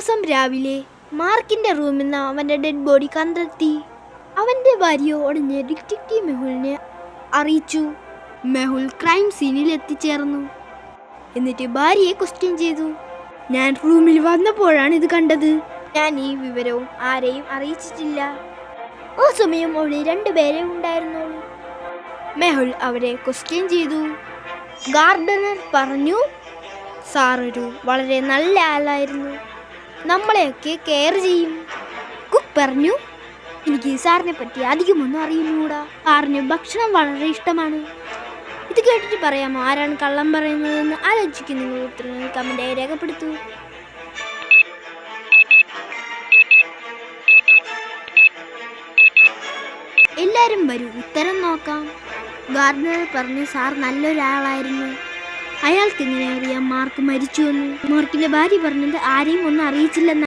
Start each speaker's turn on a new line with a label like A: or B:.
A: ദിവസം രാവിലെ മാർക്കിന്റെ റൂമിൽ നിന്ന് അവന്റെ ഡെഡ് ബോഡി കണ്ടെത്തി. അവന്റെ ഭാര്യ ഉടനെ ഡിറ്റക്റ്റീവ് മെഹുലിനെ അറിയിച്ചു. മെഹുൽ ക്രൈം സീനിൽ എത്തിച്ചേർന്നു. എന്നിട്ട് ഭാര്യയെ ക്വസ്റ്റ്യൻ ചെയ്തു. ഞാൻ റൂമിൽ വന്നപ്പോഴാണ് ഇത് കണ്ടത്. ഞാൻ ഈ വിവരവും ആരെയും അറിയിച്ചിട്ടില്ല. ആ സമയം അവിടെ രണ്ടുപേരെ ഉണ്ടായിരുന്നുള്ളൂ മെഹുൽ അവരെ ക്വസ്റ്റ്യൻ ചെയ്തു. ഗാർഡനർ പറഞ്ഞു സാറൊരു വളരെ നല്ല ആളായിരുന്നു. നമ്മളെയൊക്കെ കെയർ ചെയ്യും. കുക്ക് പറഞ്ഞു എനിക്ക് സാറിനെ പറ്റി അധികമൊന്നും അറിയുന്നൂടാ. സാറിന് ഭക്ഷണം വളരെ ഇഷ്ടമാണ്. ഇത് കേട്ടിട്ട് പറയാമോ ആരാണ് കള്ളം പറയുന്നതെന്ന് ആലോചിക്കുന്നു നിങ്ങൾ ഉത്തരങ്ങൾ കമന്റായി രേഖപ്പെടുത്തൂ. എല്ലാരും വരൂ ഉത്തരം നോക്കാം. ഗാർഡനർ പറഞ്ഞു സാർ നല്ലൊരാളായിരുന്നു. അയാൾക്ക് എങ്ങനെ അറിയാം? മാർക്ക് മരിച്ചു എന്ന്. മാർക്കിന്റെ ഭാര്യ പറഞ്ഞത് ആരെയും ഒന്നും അറിയിച്ചില്ലെന്ന്.